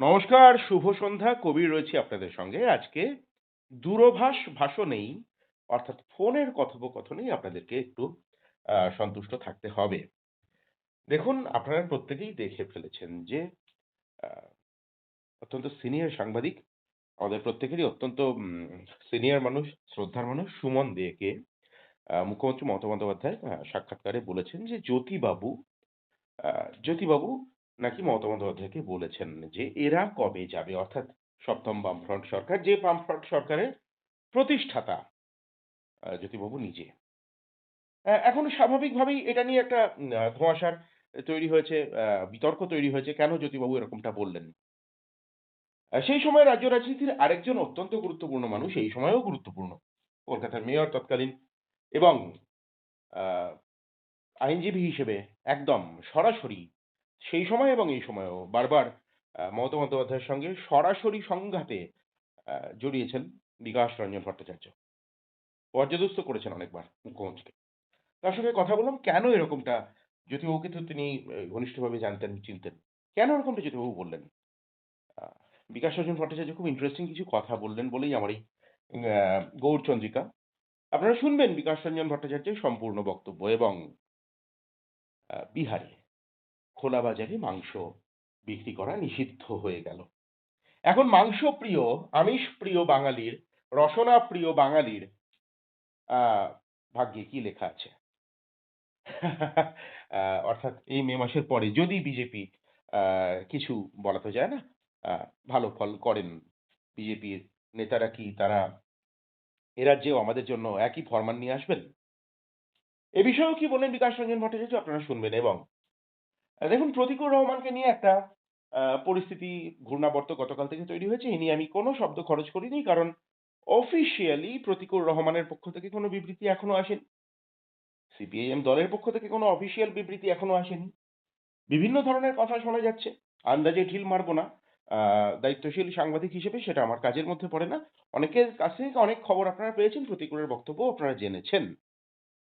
নমস্কার, শুভ সন্ধ্যা। কবির রয়েছি আপনাদের সঙ্গে। আজকে দূরভাষ ভাষণেই অর্থাৎ ফোনের কথোপকথনেই আপনাদেরকে একটু সন্তুষ্ট থাকতে হবে। দেখুন, আপনারা প্রত্যেকেই দেখে ফেলেছেন যে অত্যন্ত সিনিয়র সাংবাদিক, আমাদের প্রত্যেকেরই অত্যন্ত সিনিয়র মানুষ, শ্রদ্ধার মানুষ সুমন দেকে মুখ্যমন্ত্রী মমতা বন্দ্যোপাধ্যায় সাক্ষাৎকারে বলেছেন যে জ্যোতিবাবু জ্যোতিবাবু নাকি মমতা বন্দ্যোপাধ্যায়কে বলেছেন যে এরা কবে যাবে? অর্থাৎ সপ্তম বামফ্রন্ট সরকার, যে বামফ্রন্ট সরকারের প্রতিষ্ঠাতা জ্যোতিবাবু নিজে। এখন স্বাভাবিকভাবেই এটা নিয়ে একটা ধোঁয়াশার তৈরি হয়েছে, বিতর্ক তৈরি হয়েছে। কেন জ্যোতিবাবু এরকমটা বললেন? সেই সময় রাজ্য রাজনীতির আরেকজন অত্যন্ত গুরুত্বপূর্ণ মানুষ, এই সময়েও গুরুত্বপূর্ণ। কলকাতার মেয়র তৎকালীন এবং আইনজীবী হিসেবে একদম সরাসরি সেই সময় এবং এই সময়েও বারবার মমতা বন্দ্যোপাধ্যায়ের সঙ্গে সরাসরি সংঘাতে জড়িয়েছেন বিকাশ রঞ্জন ভট্টাচার্য। পর্যদস্ত করেছেন অনেকবার মুখ্যমন্ত্রীকে। তার সঙ্গে কথা বললাম কেন এরকমটা জ্যোতিবাবুকে তো তিনি ঘনিষ্ঠভাবে জানতেন, চিনতেন। কেন এরকমটা জ্যোতিবাবু বললেন? বিকাশ রঞ্জন ভট্টাচার্য খুব ইন্টারেস্টিং কিছু কথা বললেন বলেই আমার এই গৌরচন্দ্রিকা। আপনারা শুনবেন বিকাশ রঞ্জন ভট্টাচার্যের সম্পূর্ণ বক্তব্য এবং বিহারে খোলা বাজারে মাংস বিক্রি করা নিষিদ্ধ হয়ে গেল। এখন মাংস প্রিয় আমিষ প্রিয় বাঙালির, রসনা প্রিয় বাঙালির ভাগ্যে কি লেখা আছে? অর্থাৎ এই মে মাসের পরে যদি বিজেপি কিছু বলা তো যায় না, ভালো ফল করেন, বিজেপির নেতারা কি তারা এ রাজ্যেও আমাদের জন্য একই ফরমান নিয়ে আসবেন? এ বিষয়েও কি বললেন বিকাশ রঞ্জন ভট্টাচার্য আপনারা শুনবেন এবং দেখুন প্রতিকুর রহমানকে নিয়ে একটা পরিস্থিতি ঘূর্ণাবর্ত গতকাল থেকে তৈরি হয়েছে। এই নিয়ে আমি কোনো শব্দ খরচ করিনি। কারণ অফিসিয়ালি প্রতিকুর রহমানের পক্ষ থেকে কোনো বিবৃতি এখনও আসেনি। সিপিআইএম দলের পক্ষ থেকে কোনো অফিসিয়াল বিবৃতি এখনও আসেনি। বিভিন্ন ধরনের কথা শোনা যাচ্ছে। আন্দাজে ঢিল মারবো না। দায়িত্বশীল সাংবাদিক হিসেবে সেটা আমার কাজের মধ্যে পড়ে না। অনেকের কাছ থেকে অনেক খবর আপনারা পেয়েছেন, প্রতিকুরের বক্তব্য আপনারা জেনেছেন।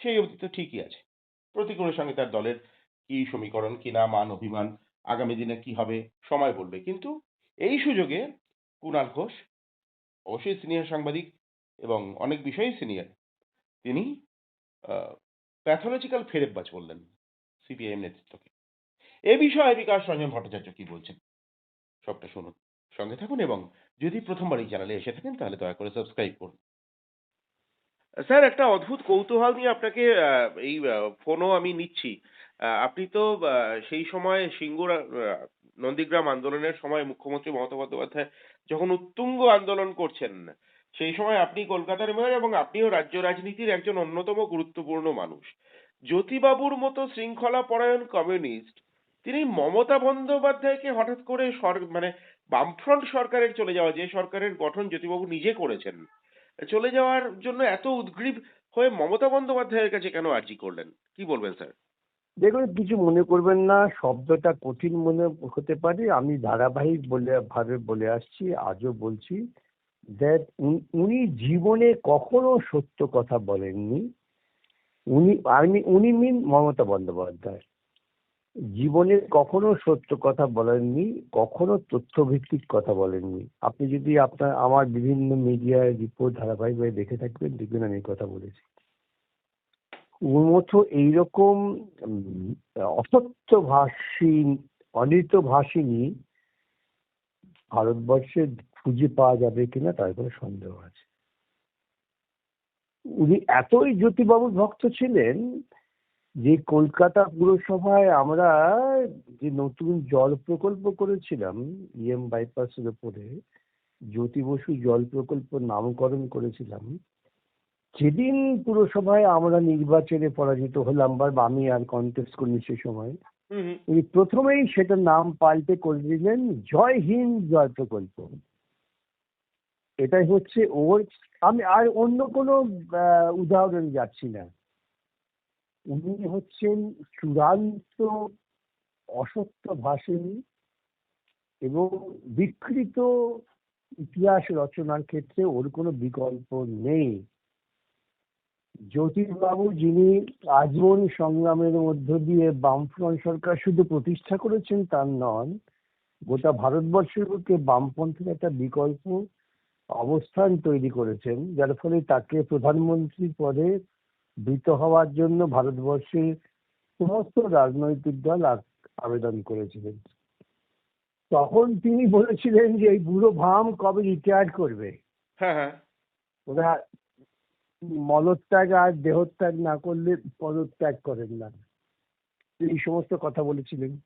সেই অবধি তো ঠিকই আছে। প্রতিকুরের সঙ্গে তার দলের কি সমীকরণ, কি না মান অভিমান, আগামী দিনে কি হবে সময় বলবে। কিন্তু এই সুযোগে কুণাল ঘোষ অবশ্যই সিনিয়র সাংবাদিক এবং অনেক বিষয়েই সিনিয়র। তিনি প্যাথলজিক্যাল ফেরেববাজ বললেন সিপিআইএম নেতৃত্বকে। এ বিষয়ে বিকাশ রঞ্জন ভট্টাচার্য কি বলছেন? সবটা শুনুন। সঙ্গে থাকুন এবং যদি প্রথমবার এই চ্যানেলে এসে থাকেন তাহলে দয়া করে সাবস্ক্রাইব করুন। স্যার একটা অদ্ভুত কৌতূহল নিয়ে আপনাকে এই ফোনও আমি নিচ্ছি। আপনি তো সেই সময় সিঙ্গুর নন্দীগ্রাম আন্দোলনের সময় মুখ্যমন্ত্রী মমতা বন্দ্যোপাধ্যায় যখন উত্তুঙ্গ আন্দোলন করছেন, সেই সময় আপনি কলকাতার মেয়র এবং আপনিও রাজ্য রাজনীতির একজন অন্যতম গুরুত্বপূর্ণ মানুষ। জ্যোতিবাবুর মতো শৃঙ্খলাপরায়ণ কমিউনিস্ট তিনি মমতা বন্দ্যোপাধ্যায়কে হঠাৎ করে মানে বামফ্রন্ট সরকারের চলে যাওয়া, যে সরকারের গঠন জ্যোতিবাবু নিজে করেছেন, চলে যাওয়ার জন্য এত উদগ্রীব হয়ে মমতা বন্দ্যোপাধ্যায়ের কাছে কেন আর্জি করলেন? কি বলবেন স্যার? দেখুন, কিছু মনে করবেন না, শব্দটা কঠিন মনে হতে পারে, আমি ধারাবাহিক বলে, ভাবে বলে আসছি, আজও বলছি দ্যাট উনি জীবনে কখনো সত্য কথা বলেননি। উনি, আমি, উনি মিন মমতা বন্দ্যোপাধ্যায়। জীবনে কখনো সত্য কথা বলেননি, কখনো তথ্যভিত্তিক কথা বলেননি। আপনি যদি আপনার, আমার বিভিন্ন মিডিয়ায় রিপোর্ট ধারাবাহিকভাবে দেখে থাকবেন, দেখবেন আমি কথা বলেছি। ওর মতো এইরকম উম, অসত্যভাষী অনিতভাষিনী ভারতবর্ষে খুঁজে পাওয়া যাবে কিনা তার কোনো সন্দেহ আছে। উনি এতই জ্যোতিবাবুর ভক্ত ছিলেন যে কলকাতা পুরসভায় আমরা যে নতুন জল প্রকল্প করেছিলাম ইএম বাইপাসের উপরে জ্যোতি বসু জল প্রকল্প নামকরণ করেছিলাম যেদিন পুরসভায় আমরা নির্বাচনে পরাজিত হলাম বা আমি আর কন্টেস্ট করিনি সে সময়। উনি প্রথমেই সেটার নাম পাল্টে করে দিলেন জয় হিন্দ জয় প্রকল্প। এটাই হচ্ছে ওর আমি আর অন্য কোনো উদাহরণ যাচ্ছি না। উনি হচ্ছেন চূড়ান্ত অসত্য ভাষিণী এবং বিকৃত ইতিহাস রচনার ক্ষেত্রে ওর কোনো বিকল্প নেই। জ্যোতির্বাবু যিনি আজীবন সংগ্রামের মধ্য দিয়ে বামফ্রন্ট সরকার শুধু প্রতিষ্ঠা করেছেন তার নন গোটা ভারতবর্ষের বুকে বামপন্থীর একটা বিকল্প অবস্থান তৈরি করেছেন যার ফলে তাকে প্রধানমন্ত্রী পদে বৃত হওয়ার জন্য ভারতবর্ষের সমস্ত রাজনৈতিক দল আবেদন করেছিলেন। তখন তিনি বলেছিলেন যে এই বুড়ো ভাম কবে রিটায়ার করবে? হ্যাঁ হ্যাঁ। ওরা মলত্যাগ আর দেহত্যাগ না করলে পদত্যাগ করেন না। এই সমস্ত কথা বলেছিলেন।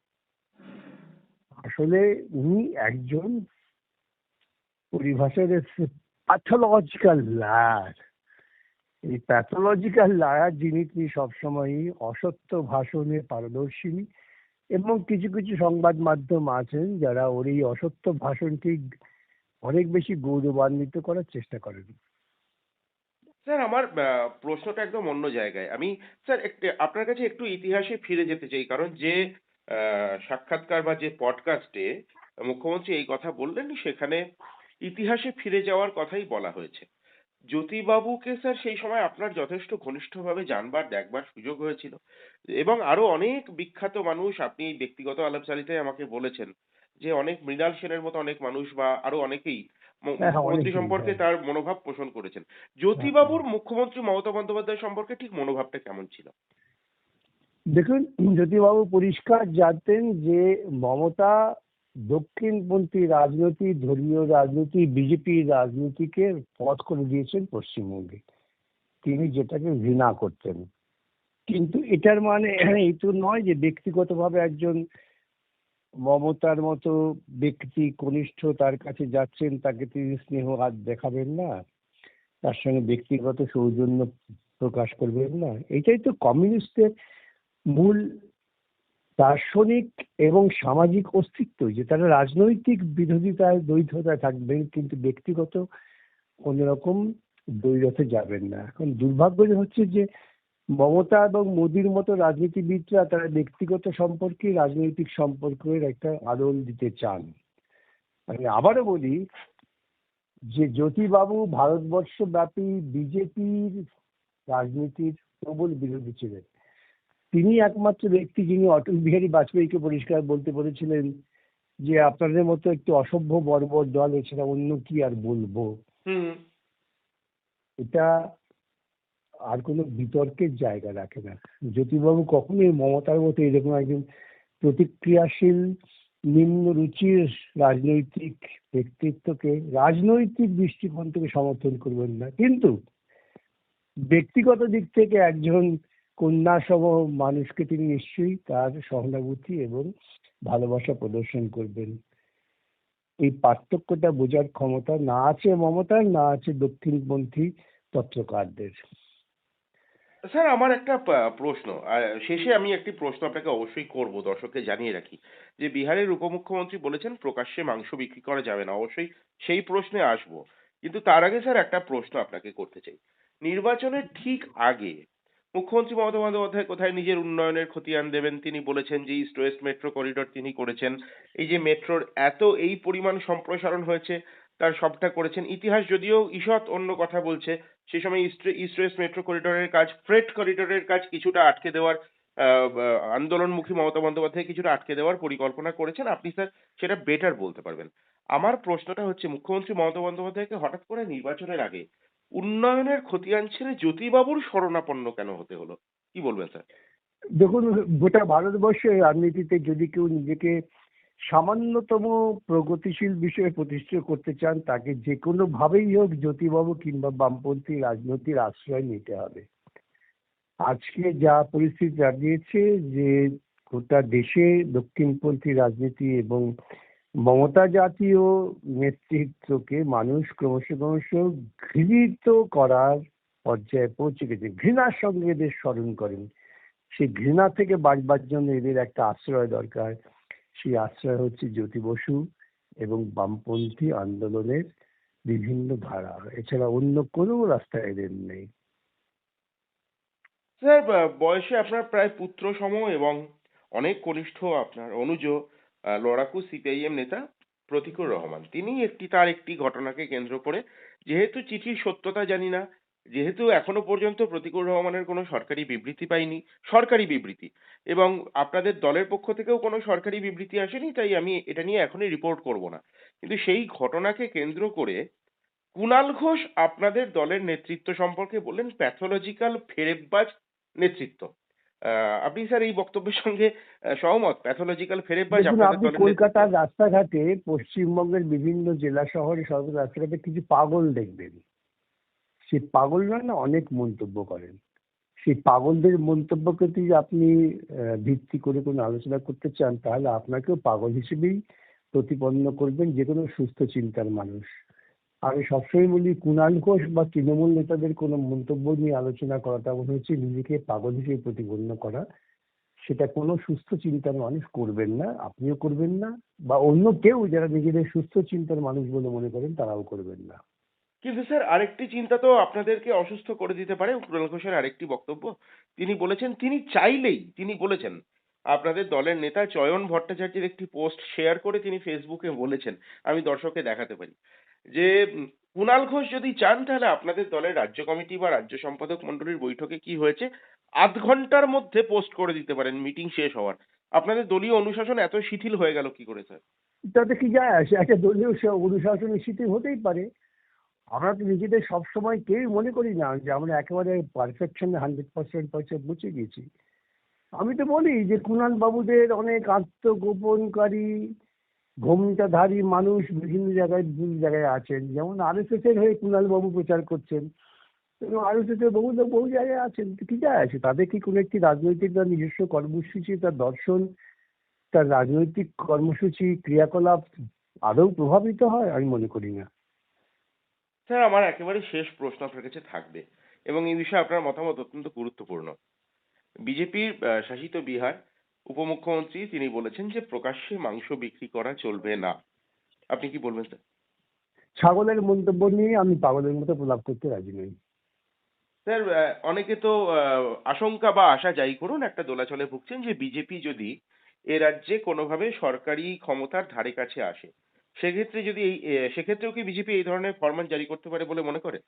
আসলে উনি একজন পরিভাষার প্যাথোলজিক্যাল লায়ার এই প্যাথোলজিক্যাল লায়ার যিনি, তিনি সবসময়ই অসত্য ভাষণে পারদর্শী এবং কিছু কিছু সংবাদ মাধ্যম আছেন যারা ওর এই অসত্য ভাষণকে অনেক বেশি গৌরবান্বিত করার চেষ্টা করেন। স্যার, আমার প্রশ্নটা একদম অন্য জায়গায়। আমি, স্যার আপনার কাছে একটু ইতিহাসে ফিরে যেতে চাই। কারণ যে সাক্ষাৎকার বা যে পডকাস্টে মুখ্যমন্ত্রী এই কথা বললেন, সেখানে ইতিহাসে ফিরে যাওয়ার কথাই বলা হয়েছে। জ্যোতিবাবুকে, স্যার, সেই সময় আপনার যথেষ্ট ঘনিষ্ঠভাবে জানবার, দেখবার সুযোগ হয়েছিল। এবং আরও অনেক বিখ্যাত মানুষ, আপনি ব্যক্তিগত আলাপচারিতায় আমাকে বলেছেন যে, অনেক মৃণাল সেনের মতো অনেক মানুষ বা আরও অনেকেই হ্যাঁ, হ্যাঁ, অনেকেই, সম্পর্কে হ্যাঁ। তার মনোভাব পোষণ করেছেন। জ্যোতিবাবুর মুখ্যমন্ত্রী মমতা বন্দ্যোপাধ্যায় সম্পর্কে ঠিক মনোভাবটা কেমন ছিল? দেখুন জ্যোতিবাবু পরিষ্কার জানতেন যে মমতা দক্ষিণপন্থী রাজনীতি ধর্মীয় রাজনীতি বিজেপির রাজনীতিকে পথ করে দিয়েছেন পশ্চিমবঙ্গে। তিনি যেটাকে ঘৃণা করতেন। কিন্তু এটার মানে এই তো নয় যে ব্যক্তিগতভাবে একজন মমতার মতো ব্যক্তি কনিষ্ঠ তার কাছে যাচ্ছেন, তাকে তিনি স্নেহ হাত দেখাবেন না। তার সঙ্গে ব্যক্তিগত সৌজন্য প্রকাশ করবেন না। এটাই তো কমিউনিস্টের মূল দার্শনিক এবং সামাজিক অস্তিত্ব, যে তারা রাজনৈতিক বিরোধিতায় দ্বৈধতায় থাকবেন, কিন্তু ব্যক্তিগত কোনোরকম দ্বৈরথে যাবেন না। এখন দুর্ভাগ্য হচ্ছে যে মমতা এবং মোদির মতো রাজনীতিবিদরা তারা ব্যক্তিগত সম্পর্কে রাজনৈতিক সম্পর্কের একটা আদল দিতে চান। আমি আবারও বলি যে জ্যোতিবাবু ভারতবর্ষব্যাপী বিজেপির রাজনীতির প্রবল বিরোধী ছিলেন। তিনি একমাত্র ব্যক্তি যিনি অটল বিহারী বাজপেয়ীকে পরিষ্কার বলতে বলেছিলেন যে আপনাদের মতো একটু অসভ্য বর্বর দল এছাড়া অন্য কি আর বলব? হুম। এটা আর কোনো বিতর্কের জায়গা রাখে না। জ্যোতিবাবু কখনোই মমতার মতো এরকম একজন প্রতিক্রিয়াশীল, নিম্ন রুচির রাজনৈতিক ব্যক্তিত্বকে, রাজনৈতিক দৃষ্টিকোণ থেকে সমর্থন করবেন না। কিন্তু ব্যক্তিগত দিক থেকে একজন কন্যাসম মানুষকে তিনি নিশ্চয়ই তার সহানুভূতি এবং ভালোবাসা প্রদর্শন করবেন। এই পার্থক্যটা বোঝার ক্ষমতা না আছে মমতার, না আছে দক্ষিণপন্থী পত্রকারদের স্যার, আমার একটা প্রশ্ন। শেষে আমি একটি প্রশ্ন আপনাকে অবশ্যই করব, দর্শককে জানিয়ে রাখি। যে বিহারের উপমুখ্যমন্ত্রী বলেছেন, প্রকাশ্যে মাংস বিক্রি করা যাবে না। অবশ্যই সেই প্রশ্নে আসব। কিন্তু তার আগে স্যার, একটা প্রশ্ন আপনাকে করতে চাই। নির্বাচনের ঠিক আগে মুখ্যমন্ত্রী মমতা বন্দ্যোপাধ্যায় কোথায় নিজের উন্নয়নের খতিয়ান দেবেন? তিনি বলেছেন যে ইস্ট ওয়েস্ট মেট্রো করিডোর তিনি করেছেন। এই যে মেট্রোর এত, এই পরিমাণ সম্প্রসারণ হয়েছে তার সবটা করেছেন। ইতিহাস যদিও ঈষৎ অন্য কথা বলছে সেই সময় ইস্ট ওয়েস্ট মেট্রো করিডোরের কাজ, ফ্রেট করিডোরের কাজ কিছুটা আটকে দেওয়ার আন্দোলনমুখী মমতা বন্দ্যোপাধ্যায় কিছুটা আটকে দেওয়ার পরিকল্পনা করেছেন। আপনি স্যার সেটা বেটার বলতে পারবেন। আমার প্রশ্নটা হচ্ছে, মুখ্যমন্ত্রী মমতা বন্দ্যোপাধ্যায়কে হঠাৎ করে নির্বাচনের আগে উন্নয়নের খতিয়ান ছেড়ে জ্যোতিবাবুর শরণাপন্ন কেন হতে হলো? কি বলবেন স্যার? দেখুন, গোটা ভারতবর্ষের রাজনীতিতে যদি কেউ নিজেকে সামান্যতম প্রগতিশীল বিষয়ে প্রতিষ্ঠিত করতে চান তাকে যে কোনো ভাবেই হোক জ্যোতিবাবু কিংবা বামপন্থী রাজনীতির আশ্রয় নিতে হবে। আজকে যা পরিস্থিতি দাঁড়িয়েছে যে গোটা দেশে দক্ষিণপন্থী রাজনীতি এবং মমতা জাতীয় নেতৃত্বকে মানুষ ক্রমশ ক্রমশ ঘৃণিত করার পর্যায়ে পৌঁছে গেছে। ঘৃণার সঙ্গে এদের স্মরণ করেন। সেই ঘৃণা থেকে বাঁচবার জন্য এদের একটা আশ্রয় দরকার। সেই আশ্রয় হচ্ছে জ্যোতি বসু এবং বামপন্থী আন্দোলনের বিভিন্ন ধারা। এছাড়া অন্য কোনো রাস্তা এদের নেই। স্যার বয়সে আপনার প্রায় পুত্র সম এবং অনেক কনিষ্ঠ আপনার অনুজ লড়াকু সিপিআইএম নেতা প্রতিকুর রহমান। তিনি একটি, তার একটি ঘটনাকে কেন্দ্র করে যেহেতু চিঠির সত্যতা জানি না যেহেতু এখনও পর্যন্ত প্রতিকুর রহমানের কোনো সরকারি বিবৃতি পাইনি, সরকারি বিবৃতি এবং আপনাদের দলের পক্ষ থেকেও কোনো সরকারি বিবৃতি আসেনি তাই আমি এটা নিয়ে এখনই রিপোর্ট করব না। কিন্তু সেই ঘটনাকে কেন্দ্র করে কুণাল ঘোষ আপনাদের দলের নেতৃত্ব সম্পর্কে বললেন প্যাথোলজিক্যাল ফেরেববাজ নেতৃত্ব। আপনি স্যার এই বক্তব্যের সঙ্গে সহমত? প্যাথোলজিক্যাল ফেরেববাজ আপনাদের আপনি দলের কলকাতার রাস্তাঘাটে পশ্চিমবঙ্গের বিভিন্ন জেলা শহরে সরকারি রাস্তাঘাটে কিছু পাগল দেখবেন সেই পাগলরা না অনেক মন্তব্য করেন। সেই পাগলদের মন্তব্যকে যদি আপনি ভিত্তি করে কোনো আলোচনা করতে চান, তাহলে আপনাকেও পাগল হিসেবেই প্রতিপন্ন করবেন যে কোনো সুস্থ চিন্তার মানুষ। আমি সবসময় বলি, কুণাল ঘোষ বা তৃণমূল নেতাদের কোনো মন্তব্য নিয়ে আলোচনা করাটা মনে হচ্ছে নিজেকে পাগল হিসেবে প্রতিপন্ন করা। সেটা কোনো সুস্থ চিন্তার মানুষ করবেন না, আপনিও করবেন না, বা অন্য কেউ যারা নিজেদের সুস্থ চিন্তার মানুষ বলে মনে করেন, তারাও করবেন না। কিন্তু স্যার, আরেকটি চিন্তা তো আপনাদেরকে অসুস্থ করে দিতে পারে কুণাল ঘোষের আরেকটি বক্তব্য। তিনি বলেছেন, তিনি চাইলেই, তিনি বলেছেন, আপনাদের দলের নেতা চয়ন ভট্টাচার্যের একটি পোস্ট শেয়ার করে তিনি ফেসবুকে বলেছেন, আমি দর্শককে দেখাতে পারি। যে, কুণাল ঘোষ যদি চান, তাহলে আপনাদের দলের রাজ্য কমিটি বা রাজ্য সম্পাদক মন্ডলীর বৈঠকে কি হয়েছে, আধ ঘণ্টার মধ্যে পোস্ট করে দিতে পারেন, মিটিং শেষ হওয়ার। আপনাদের দলীয় অনুশাসন এত শিথিল হয়ে গেল কি করে, স্যার? তাতে কি যায়? আসে একটা দলীয় সে- অনুশাসনের শিথিল হতেই পারে। আমরা তো নিজেদের সবসময় কেউই মনে করি না যে আমরা একেবারে পারফেকশনে হান্ড্রেড পার্সেন্ট পার্সেন্ট মুছে গেছি। আমি তো বলি যে কুণাল বাবুদের অনেক আত্মগোপনকারী, ঘোমটাধারী মানুষ বিভিন্ন জায়গায় বিভিন্ন জায়গায় আছেন। যেমন আরএসএস এর হয়ে কুণাল বাবু প্রচার করছেন আরএসএস এর বহু বহু জায়গায় আছেন। কি যায় আছে? তাদের কি কোনো একটি রাজনৈতিক তার নিজস্ব কর্মসূচি তার দর্শন, তার রাজনৈতিক কর্মসূচি, ক্রিয়াকলাপ আদৌ প্রভাবিত হয়? আমি মনে করি না। স্যার আমার একেবারে শেষ প্রশ্ন আপনার কাছে থাকবে এবং এই বিষয়ে আপনার মতামত অত্যন্ত গুরুত্বপূর্ণ। বিজেপির শাসিত বিহার উপমুখ্যমন্ত্রী তিনি বলেছেন যে প্রকাশ্যে মাংস বিক্রি করা চলবে না। আপনি কি বলবেন স্যার? ছাগলের মন্তব্য নিয়ে আমি পাগলের মতো প্রলাপ করতে রাজি নই। স্যার অনেকে তো আশঙ্কা বা আশা যাই করুন একটা দোলাচলে ভুগছেন যে বিজেপি যদি এ রাজ্যে কোনোভাবে সরকারি ক্ষমতার ধারে কাছে আসে সেক্ষেত্রে যদি এই সেক্ষেত্রেও কি বিজেপি এই ধরনের ফরমান জারি করতে পারে বলে মনে করে?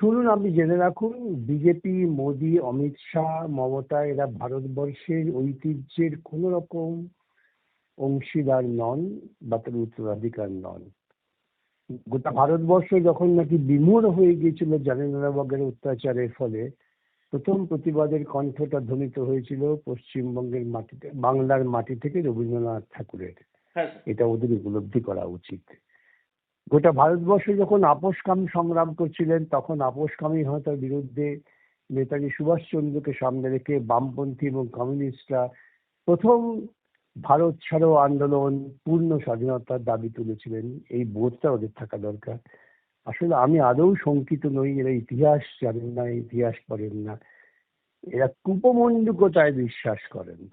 শুনুন, আপনি জেনে রাখুন বিজেপি মোদি, অমিত শাহ, মমতা, এরা ভারতবর্ষের ঐতিহ্যের কোনো রকম অংশীদার নন বা তার উত্তরাধিকার নন। গোটা ভারতবর্ষ যখন নাকি বিমূঢ় হয়ে গিয়েছিল জালিয়ানওয়ালাবাগের অত্যাচারের ফলে, প্রথম প্রতিবাদের কণ্ঠটা ধ্বনিত হয়েছিল পশ্চিমবঙ্গের মাটিতে, বাংলার মাটি থেকে রবীন্দ্রনাথ ঠাকুরের। এটা ওদের উপলব্ধি করা উচিত। গোটা ভারতবর্ষ যখন আপোষকামী সংগ্রাম করছিলেন, তখন আপোষকামী হতার বিরুদ্ধে নেতাজি সুভাষচন্দ্রকে সামনে রেখে বামপন্থী এবং কমিউনিস্টরা প্রথম ভারত ছাড়ো আন্দোলন পূর্ণ স্বাধীনতার দাবি তুলেছিলেন। এই বোধটা ওদের থাকা দরকার। আসলে আমি আদৌ শঙ্কিত নই, এরা ইতিহাস জানেন না, ইতিহাস পড়েন না। এরা কুপমণ্ডুকতায় বিশ্বাস করেন।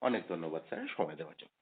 অনেক ধন্যবাদ স্যার। সময় দেওয়ার জন্য।